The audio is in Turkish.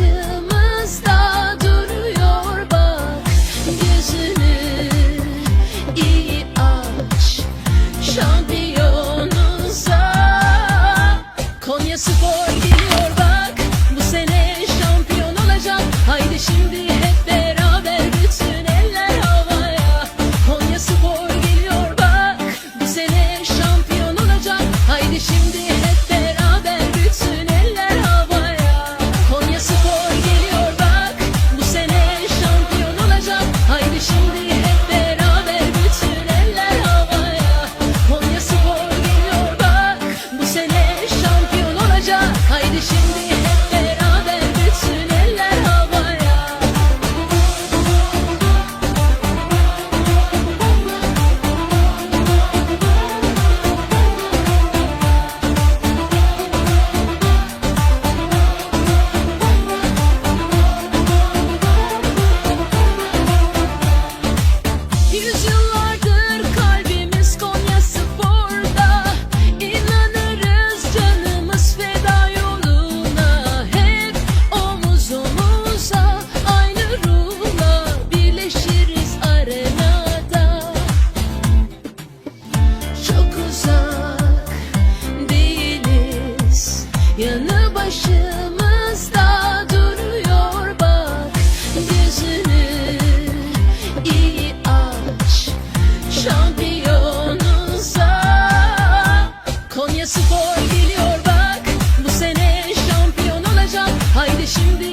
to Konya Spor geliyor bak. Bu sene şampiyon olacak. Haydi şimdi